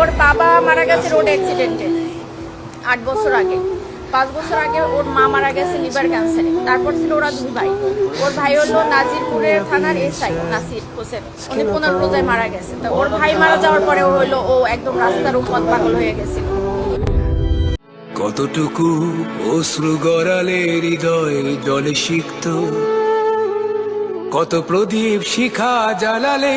ওর বাবা মারা গেছে রোড অ্যাক্সিডেন্টে আট বছর আগে। পাঁচ বছর আগে ওর মা মারা গেছে লিভার ক্যান্সারে তারপর ছিল ওরা দুই ভাই। ওর ভাই হলো নাজিরপুরের থানার এসআই, নাসির হোসেন। উনি পনেরো রোজায় মারা গেছে। তা ওর ভাই মারা যাওয়ার পরে ও হইল ও একদম রাস্তার উপর পাগল হয়ে গেছিল কতটুকু অশ্রু গড়ালে হৃদয় জলে সিক্ত, কত প্রদীপ শিখা জ্বালালে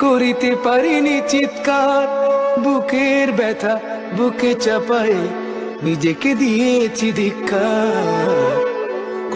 করিতে পারিনি চিৎকার। বুকের ব্যথা, বুকে চাপায় নিজেকে দিয়েছি ধিক্কার।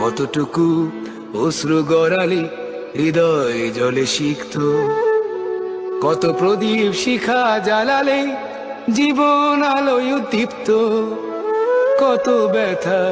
কতটুকু অশ্রু গড়ালি হৃদয় জলে শিখত কত প্রদীপ শিখা জ্বালালে জীবন আলোয় উদ্দীপ্ত। কত ব্যথা